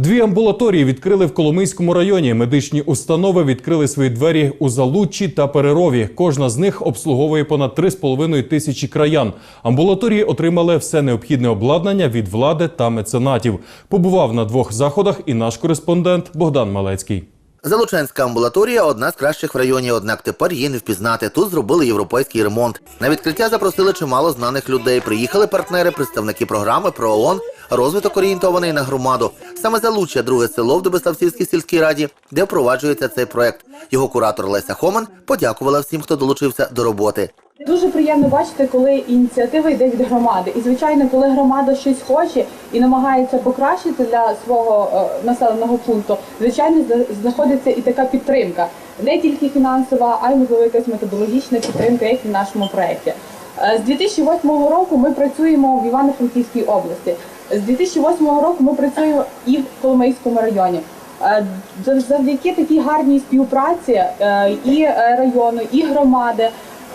Дві амбулаторії відкрили в Коломийському районі. Медичні установи відкрили свої двері у Залуччі та Перерові. Кожна з них обслуговує понад 3,5 тисячі краян. Амбулаторії отримали все необхідне обладнання від влади та меценатів. Побував на двох заходах і наш кореспондент Богдан Малецький. Залученська амбулаторія одна з кращих в районі, однак тепер її не впізнати. Тут зробили європейський ремонт. На відкриття запросили чимало знаних людей. Приїхали партнери, представники програми про ООН, розвиток орієнтований на громаду. Саме Залуччя – друге село в Дебеславцівській сільській раді, де впроваджується цей проект. Його куратор Леся Хоман подякувала всім, хто долучився до роботи. Дуже приємно бачити, коли ініціатива йде від громади. І звичайно, коли громада щось хоче і намагається покращити для свого е, населеного пункту, звичайно, зна- знаходиться і така підтримка, не тільки фінансова, а й можливо якась методологічна підтримка, як і в нашому проєкті. Е, З 2008 року ми працюємо в Івано-Франківській області. З 2008 року ми працюємо і в Коломийському районі. Е, Завдяки такій гарній співпраці е, і е, району, і громади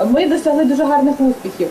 ми досягли дуже гарних успіхів.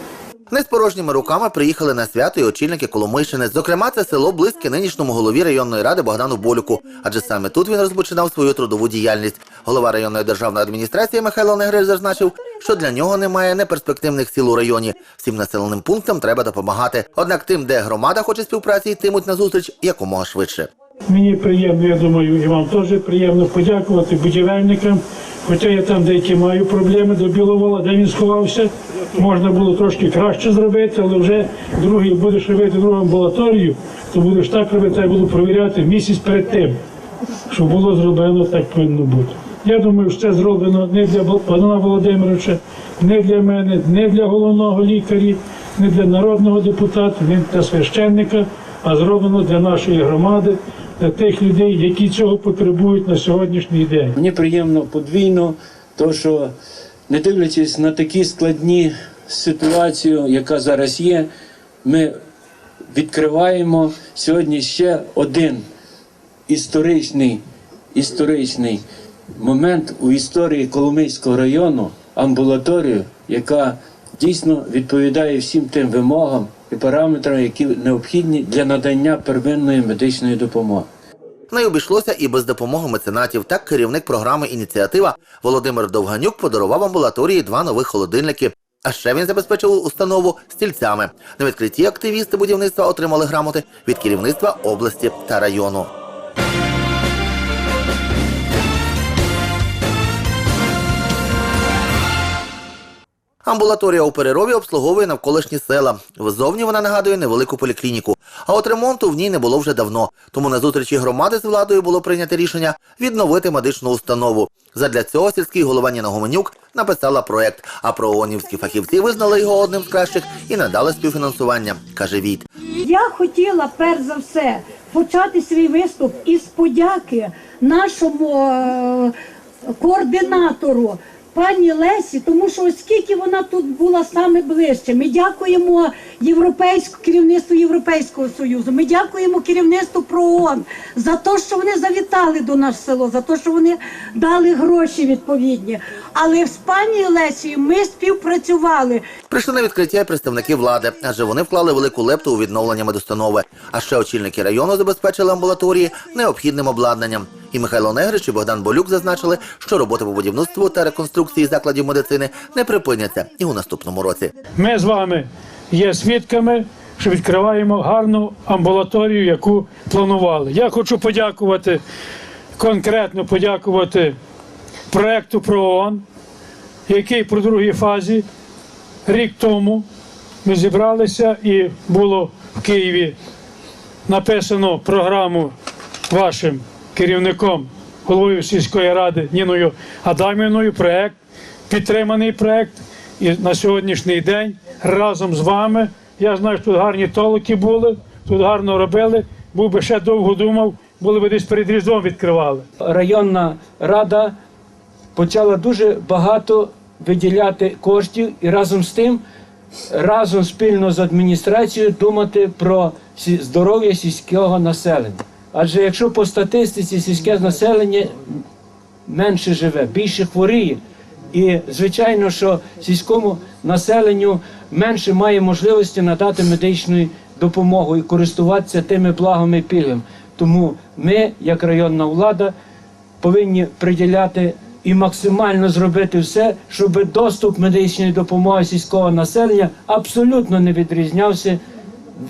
Не з порожніми руками приїхали на свято і очільники Коломийщини. Зокрема, це село близьке нинішньому голові районної ради Богдану Болюку, адже саме тут він розпочинав свою трудову діяльність. Голова районної державної адміністрації Михайло Негрич зазначив, що для нього немає неперспективних сіл у районі. Всім населеним пунктам треба допомагати. Однак тим, де громада хоче співпраці, йтимуть назустріч якомога швидше. Мені приємно, я думаю, і вам теж приємно подякувати будівельникам. Хоча я там деякі маю проблеми до Біловола, де він сховався. Можна було трошки краще зробити, але вже другий будеш робити другу амбулаторію, то будеш так робити, я буду провіряти місяць перед тим, щоб було зроблено так повинно бути. Я думаю, це зроблено не для Богдана Володимировича, не для мене, не для головного лікаря, не для народного депутата, не для священника, а зроблено для нашої громади, для тих людей, які цього потребують на сьогоднішній день. Мені приємно подвійно, то що не дивлячись на такі складні ситуацію, яка зараз є, ми відкриваємо сьогодні ще один історичний, історичний момент у історії Коломийського району, амбулаторію, яка дійсно відповідає всім тим вимогам і параметрам, які необхідні для надання первинної медичної допомоги. Не обійшлося і без допомоги меценатів. Так керівник програми ініціатива Володимир Довганюк подарував амбулаторії два нових холодильники. А ще він забезпечив установу стільцями. На відкритті активісти будівництва отримали грамоти від керівництва області та району. Амбулаторія у Перерові обслуговує навколишні села. Ззовні вона нагадує невелику поліклініку. А от ремонту в ній не було вже давно. Тому на зустрічі громади з владою було прийнято рішення відновити медичну установу. Задля цього сільський голова Ніна Гоменюк написала проект, а проонівські фахівці визнали його одним з кращих і надали співфінансування, каже Віт. Я хотіла перш за все почати свій виступ із подяки нашому е, координатору. Пані Лесі, тому що оскільки вона тут була саме ближче, ми дякуємо європейську керівництву Європейського союзу. Ми дякуємо керівництву ПРООН за те, що вони завітали до нас село, за те, що вони дали гроші відповідні. Але з пані Лесією ми співпрацювали. Прийшли на відкриття і представники влади, адже вони вклали велику лепту у відновлення медустанови. А ще очільники району забезпечили амбулаторії необхідним обладнанням. І Михайло Негрич і Богдан Болюк зазначили, що роботи по будівництву та реконструкції закладів медицини не припиняться і у наступному році. Ми з вами є свідками, що відкриваємо гарну амбулаторію, яку планували. Я хочу подякувати, конкретно подякувати проекту ПРООН, який про другій фазі рік тому ми зібралися і було в Києві написано програму вашим керівником, головою сільської ради Ніною Адамівною, проект, підтриманий проект. І на сьогоднішній день разом з вами, я знаю, що тут гарні толоки були, тут гарно робили. Був би ще довго думав, були б десь перед Різдвом відкривали. районна рада почала дуже багато виділяти коштів і разом з тим, разом спільно з адміністрацією думати про здоров'я сільського населення. Адже якщо по статистиці сільське населення менше живе, більше хворіє. І звичайно, що сільському населенню менше має можливості надати медичну допомогу і користуватися тими благами і пільгами. Тому ми, як районна влада, повинні приділяти і максимально зробити все, щоб доступ медичної допомоги сільського населення абсолютно не відрізнявся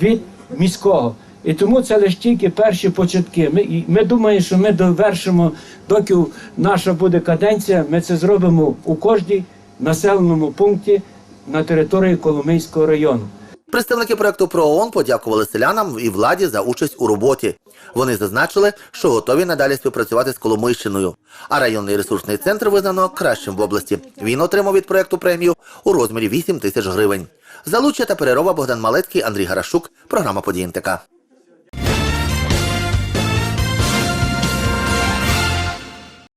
від міського. І тому це лише тільки перші початки. Ми, і ми думаємо, що ми довершимо, доки наша буде каденція, ми це зробимо у кожній населеному пункті на території Коломийського району. Представники проекту ПРООН подякували селянам і владі за участь у роботі. Вони зазначили, що готові надалі співпрацювати з Коломийщиною. А районний ресурсний центр визнано кращим в області. Він отримав від проекту премію у розмірі 8 тисяч гривень. Залуччя та перерова Богдан Малецький, Андрій Гарашук. Програма «Події НТК».